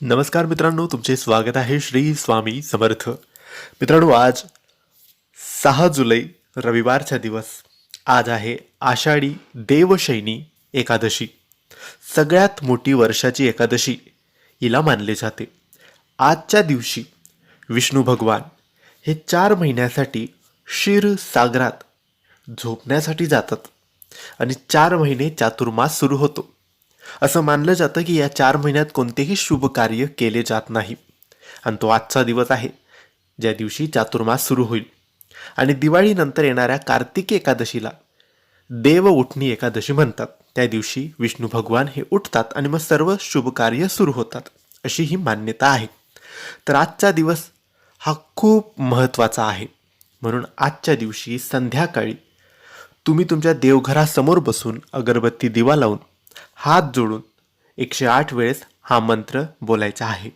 नमस्कार मित्रांनो तुमचे स्वागत आहे श्री स्वामी समर्थ. मित्रांनो आज सहा जुलै रविवारचा दिवस. आज आहे आषाढी देवशैनी एकादशी. सगळ्यात मोठी वर्षाची एकादशी हिला मानले जाते. आजच्या दिवशी विष्णू भगवान हे चार महिन्यासाठी क्षीरसागरात झोपण्यासाठी जातात. आणि चार महिने चातुर्मास सुरू होतो. असं मानलं जातं की या चार महिन्यात कोणतेही शुभ कार्य केले जात नाही. आणि तो आजचा दिवस आहे ज्या दिवशी चातुर्मास सुरू होईल. आणि दिवाळीनंतर येणाऱ्या कार्तिकी एकादशीला देव उठणी एकादशी म्हणतात. त्या दिवशी विष्णू भगवान हे उठतात आणि मग सर्व शुभ कार्य सुरू होतात अशी ही मान्यता आहे. तर आजचा दिवस हा खूप महत्त्वाचा आहे. म्हणून आजच्या दिवशी संध्याकाळी तुम्ही तुमच्या देवघरासमोर बसून अगरबत्ती दिवा लावून हात जोडून एकशे आठ वेळेस हा मंत्र बोलायचा आहे.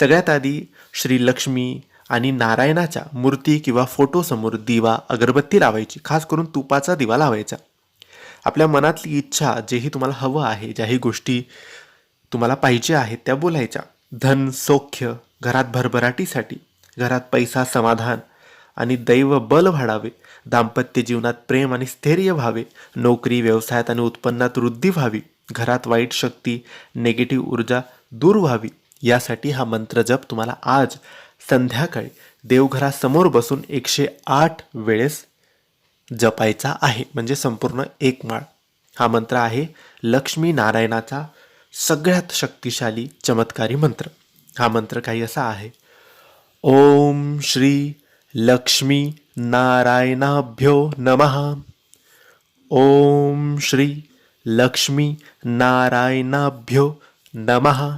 सगळ्यात आधी श्री लक्ष्मी आणि नारायणाच्या मूर्ती किंवा फोटोसमोर दिवा अगरबत्ती लावायची खास करून तुपाचा दिवा लावायचा. आपल्या मनातली इच्छा जेही तुम्हाला हवं आहे ज्याही गोष्टी तुम्हाला पाहिजे आहेत त्या बोलायच्या. धन सौख्य घरात भरभराटीसाठी घरात पैसा समाधान आणि दैव बल वाढावे दाम्पत्य जीवनात प्रेम आणि स्थैर्य व्हावे नोकरी व्यवसायात आणि उत्पन्नात वृद्धी व्हावी घरात वाईट शक्ती नेगेटिव्ह ऊर्जा दूर व्हावी यासाठी हा मंत्र जप तुम्हाला आज संध्याकाळी देवघरासमोर बसून एकशे आठ वेळेस जपायचा आहे म्हणजे संपूर्ण एक माळ. हा मंत्र आहे लक्ष्मी नारायणाचा सगळ्यात शक्तिशाली चमत्कारी मंत्र. हा मंत्र काही असा आहे. ओम श्री लक्ष्मी नारायणाभ्यो नमः। ओम श्री लक्ष्मी नारायणाभ्यो नमः।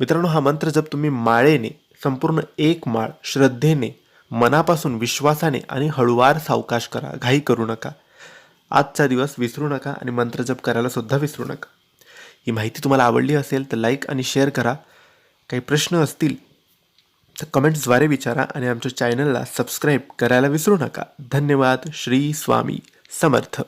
मित्रांनो हा मंत्र जप तुम्ही माळेने संपूर्ण एक माळ श्रद्धेने मनापासून विश्वासाने आणि हळुवार सावकाश करा घाई करू नका. आजचा दिवस विसरू नका आणि मंत्र जप करायला सुद्धा विसरू नका. ही माहिती तुम्हाला आवडली असेल तर लाईक आणि शेअर करा. काही प्रश्न असतील तर कमेंट्सद्वारे विचारा आणि आमच्या चॅनलला सबस्क्राईब करायला विसरू नका. धन्यवाद. श्री स्वामी समर्थ.